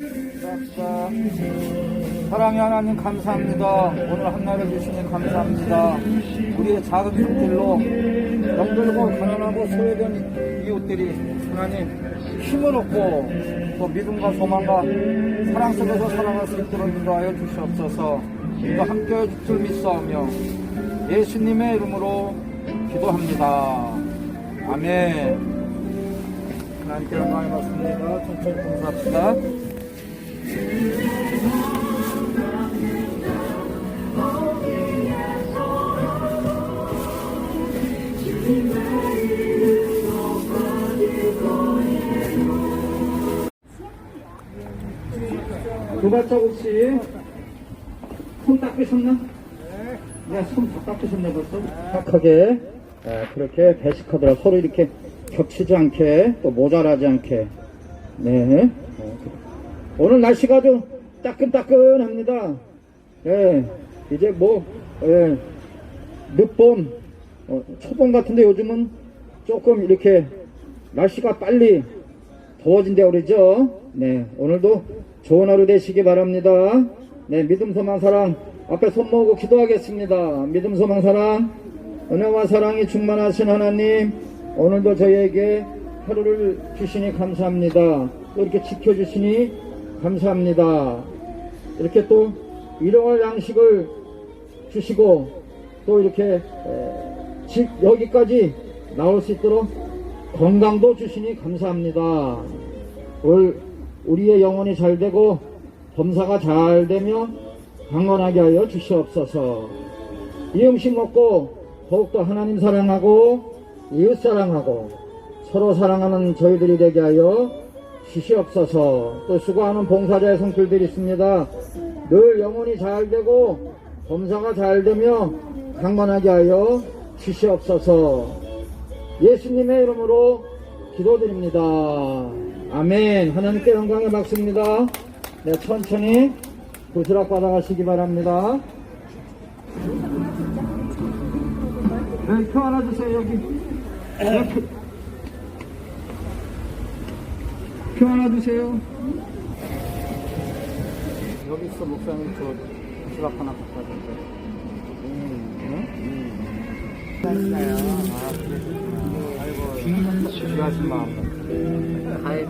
감사합니다. 사랑의 하나님 감사합니다. 오늘 한날을 주시니 감사합니다. 우리의 작은 손길로 병들고 가난하고 소외된 이웃들이 하나님 힘을 얻고 또 믿음과 소망과 사랑 속에서 살아갈 수 있도록 인도하여 주시옵소서. 이거 함께해 줄줄 믿사오며 예수님의 이름으로 기도합니다. 아멘. 하나님께 영광을 받습니다. 천천히 봉사합시다. 두 발자국 씨. 손 닦으셨나? 네. 손다 닦으셨네 벌써. 착하게 네, 그렇게 배식하더라. 서로 이렇게 겹치지 않게 또 모자라지 않게. 네. 어, 오늘 날씨가 좀 따끈따끈합니다. 예, 이제 뭐, 예, 늦봄, 어, 초봄 같은데 요즘은 조금 이렇게 날씨가 빨리 더워진다고 그러죠. 네, 오늘도 좋은 하루 되시기 바랍니다. 네, 믿음, 소망, 사랑 앞에 손 모으고 기도하겠습니다. 믿음, 소망, 사랑 은혜와 사랑이 충만하신 하나님 오늘도 저희에게 하루를 주시니 감사합니다. 또 이렇게 지켜주시니 감사합니다. 이렇게 또 일용할 양식을 주시고 또 이렇게 에, 집 여기까지 나올 수 있도록 건강도 주시니 감사합니다. 올 우리의 영혼이 잘 되고 범사가 잘 되며 강건하게 하여 주시옵소서. 이 음식 먹고 더욱더 하나님 사랑하고 이웃 사랑하고 서로 사랑하는 저희들이 되게 하여 주시옵소서. 또 수고하는 봉사자의 성필들이 있습니다. 늘 영혼이 잘 되고 범사가 잘 되며 강건하게 하여 주시옵소서. 예수님의 이름으로 기도드립니다. 아멘. 하나님께 영광을 받습니다. 네, 천천히 부스락 받아가시기 바랍니다. 네, 표 하나 주세요, 여기. 네, 표, 표 하나 주세요. 여기 있어, 목사님, 저 부스락 하나 갖다 주세요. 음, 응? 아, 그러시구나. 아이고, 귀하신 마음. 아이,